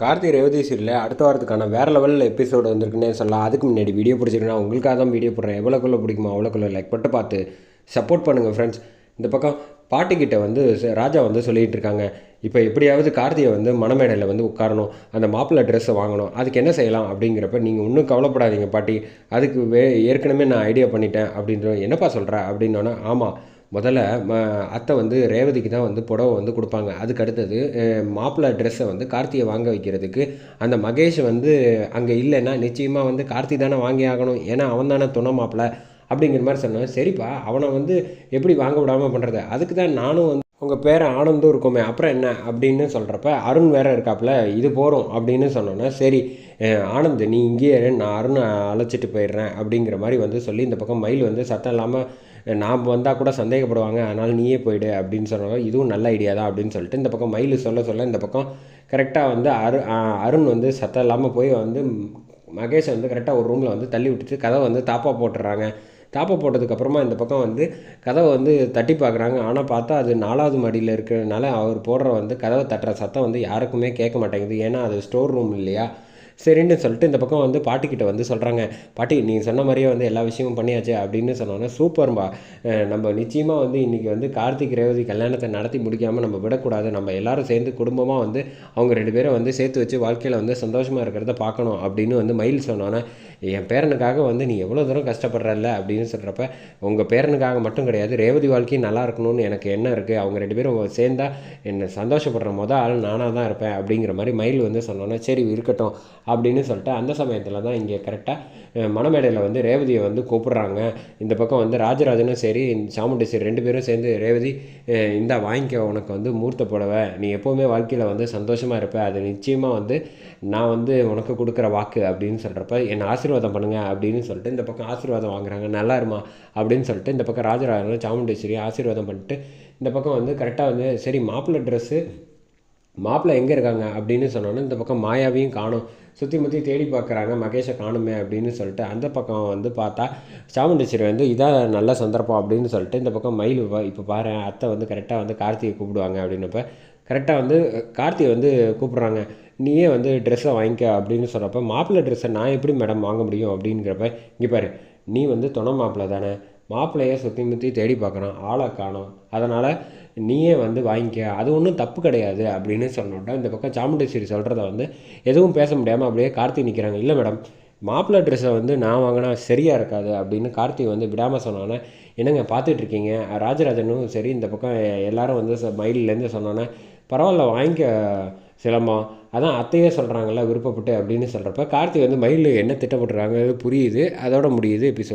கார்த்திக் ரேவதி சீரியலில் அடுத்த வாரத்துக்கான வேறு லெவலில் எபிசோடு வந்திருக்குன்னே சொல்லலாம். அதுக்கு முன்னாடி வீடியோ பிடிச்சிருக்குன்னா உங்களுக்காக தான் வீடியோ போடுறேன். எவ்வளோக்குள்ள பிடிக்குமோ அவ்வளோக்குள்ள லைக் பட்டு பார்த்து சப்போர்ட் பண்ணுங்கள் ஃப்ரெண்ட்ஸ் இந்த பக்கம் பாட்டிக்கிட்ட வந்து ராஜா வந்து சொல்லிகிட்டு இருக்காங்க. இப்போ எப்படியாவது கார்த்தியை வந்து மணமேடையில் வந்து உட்காரணும். அந்த மாப்பிள்ளை ட்ரெஸ்ஸை வாங்கணும். அதுக்கு என்ன செய்யலாம் அப்படிங்கிறப்ப நீங்கள் ஒன்றும் கவலைப்படாதீங்க பாட்டி. அதுக்கு வே ஏற்கனவே நான் ஐடியா பண்ணிட்டேன் அப்படின்ற என்னப்பா சொல்கிற அப்படின்னோன்னா ஆமாம் முதல்ல ம அத்தை வந்து ரேவதிக்கு தான் வந்து புடவை வந்து கொடுப்பாங்க. அதுக்கு அடுத்தது மாப்பிள்ளை ட்ரெஸ்ஸை வந்து கார்த்தியை வாங்க வைக்கிறதுக்கு அந்த மகேஷ் வந்து அங்கே இல்லைன்னா நிச்சயமாக வந்து கார்த்தி தானே வாங்கி ஆகணும். ஏன்னா அவன் தானே துணை மாப்பிள்ளை அப்படிங்கிற மாதிரி சொன்னேன் சரிப்பா அவனை வந்து எப்படி வாங்க விடாமல் பண்ணுறது அதுக்கு தான் நானும் வந்து உங்கள் பேர் ஆனந்தும் இருக்குமே அப்புறம் என்ன அப்படின்னு சொல்கிறப்ப அருண் வேற இருக்காப்புல இது போகிறோம் அப்படின்னு சொன்னோன்னா சரி ஆனந்த் நீ இங்கேயே நான் அருணை அழைச்சிட்டு போயிடுறேன் அப்படிங்கிற மாதிரி வந்து சொல்லி இந்த பக்கம் மயில் வந்து சத்தம் இல்லாமல் நாம் வந்தால் கூட சந்தேகப்படுவாங்க அதனால் நீயே போயிடு அப்படின்னு சொன்னாங்க இதுவும் நல்ல ஐடியா தான் அப்படின்னு சொல்லிட்டு இந்த பக்கம் மயில் சொல்ல சொல்ல இந்த பக்கம் கரெக்டாக வந்து அரு அருண் வந்து சத்தம் இல்லாமல் போய் வந்து மகேஷை வந்து கரெக்டாக ஒரு ரூமில் வந்து தள்ளி விட்டுட்டு கதை வந்து தாப்பா போட்டுடுறாங்க. தாப்பை போட்டதுக்கப்புறமா இந்த பக்கம் வந்து கதவை வந்து தட்டி பார்க்குறாங்க. ஆனால் பார்த்தா அது நாலாவது மாடியில் இருக்கிறதுனால அவர் போடுற வந்து கதவை தட்டுற சத்தம் வந்து யாருக்குமே கேட்க மாட்டேங்குது. ஏன்னா அது ஸ்டோர் ரூம் இல்லையா? சரின்னு சொல்லிட்டு இந்த பக்கம் வந்து பாட்டிக்கிட்ட வந்து சொல்கிறாங்க பாட்டி நீங்கள் சொன்ன மாதிரியே வந்து எல்லா விஷயமும் பண்ணியாச்சு அப்படின்னு சொன்னோன்னே சூப்பர்பா நம்ம நிச்சயமாக வந்து இன்றைக்கி வந்து கார்த்திக் ரேவதி கல்யாணத்தை நடத்தி முடிக்காமல் நம்ம விடக்கூடாது. நம்ம எல்லாரும் சேர்ந்து குடும்பமாக வந்து அவங்க ரெண்டு பேரும் வந்து சேர்த்து வச்சு வாழ்க்கையில் வந்து சந்தோஷமாக இருக்கிறத பார்க்கணும் அப்படின்னு வந்து மயில் சொன்னோன்னே என் பேரனுக்காக வந்து நீ எவ்வளோ தூரம் கஷ்டப்படுறல்ல அப்படின்னு சொல்கிறப்ப உங்கள் பேரனுக்காக மட்டும் கிடையாது ரேவதி வாழ்க்கையும் நல்லா இருக்கணும்னு எனக்கு என்ன இருக்குது அவங்க ரெண்டு பேரும் சேர்ந்தா என்னை சந்தோஷப்படுற மொதல் ஆள் நானாக தான் இருப்பேன் அப்படிங்கிற மாதிரி மயில் வந்து சொன்னோன்னே சரி இருக்கட்டும் அப்படின்னு சொல்லிட்டு அந்த சமயத்தில் தான் இங்கே கரெக்டாக மணமேடையில் வந்து ரேவதியை வந்து கூப்பிட்றாங்க. இந்த பக்கம் வந்து ராஜராஜனும் சரி இந்த சாமுண்டி சரி ரெண்டு பேரும் சேர்ந்து ரேவதி இந்த இந்தா வாங்கிக்க உனக்கு வந்து மூர்த்த புடவை. நீ எப்போவுமே வாழ்க்கையில் வந்து சந்தோஷமாக இருப்ப. அது நிச்சயமாக வந்து நான் வந்து உனக்கு கொடுக்குற வாக்கு அப்படின்னு சொல்கிறப்ப என்னை ஆசீர்வாதம் பண்ணுங்க அப்படின்னு சொல்லிட்டு இந்த பக்கம் ஆசீர்வாதம் வாங்குறாங்க. நல்லா இருமா அப்படின்னு சொல்லிட்டு இந்த பக்கம் ராஜராஜனும் சாமுண்டேஸ்வரி ஆசீர்வாதம் பண்ணிட்டு இந்த பக்கம் வந்து கரெக்டாக வந்து சரி மாப்பிள்ளை ட்ரெஸ்ஸு மாப்பிள்ளை எங்கே இருக்காங்க அப்படின்னு சொன்னோன்னே இந்த பக்கம் மாயாவையும் காணும். சுற்றி முற்றி தேடி பார்க்குறாங்க மகேஷை காணுமே அப்படின்னு சொல்லிட்டு அந்த பக்கம் வந்து பார்த்தா சாமுண்டேஸ்வரி வந்து இதான் நல்ல சந்தர்ப்பம் அப்படின்னு சொல்லிட்டு இந்த பக்கம் மயில் இப்போ பாரு அத்தை வந்து கரெக்டாக வந்து கார்த்திகை கூப்பிடுவாங்க அப்படின்னப்ப கரெக்டாக வந்து கார்த்திகை வந்து கூப்பிட்றாங்க. நீயே வந்து ட்ரெஸ்ஸை வாங்கிக்க அப்படின்னு சொல்கிறப்ப மாப்பிள்ளை ட்ரெஸ்ஸை நான் எப்படி மேடம் வாங்க முடியும்? அப்படிங்கிறப்ப இங்கே பாரு நீ வந்து துணை மாப்பிள்ளை தானே. மாப்பிள்ளையை சுற்றி முற்றி தேடி பார்க்குறான் ஆளை காணோம். அதனால் நீயே வந்து வாங்கிக்க. அது ஒன்றும் தப்பு கிடையாது. அப்படின்னு சொன்னோன்னா இந்த பக்கம் சாமுண்டேஸ்வரி சொல்கிறத வந்து எதுவும் பேச முடியாமல் அப்படியே கார்த்தி நிற்கிறாங்க இல்லை மேடம் மாப்பிள்ளை ட்ரெஸ்ஸை வந்து நான் வாங்கினா சரியாக இருக்காது அப்படின்னு கார்த்திக் வந்து விடாமல் சொன்னோன்னே என்னங்க பார்த்துட்ருக்கீங்க ராஜராஜனும் சரி இந்த பக்கம் எல்லாரும் வந்து ச- சொன்னோன்னே பரவாயில்ல வாங்கிக்க சிலம்பம் அதான் அத்தையே சொல்கிறாங்கல்ல விருப்பப்பட்டு அப்படின்னு சொல்கிறப்ப கார்த்திக் வந்து மயில் என்ன திட்டப்பட்டுறாங்க புரியுது அதோட முடியுது எபிசோட்.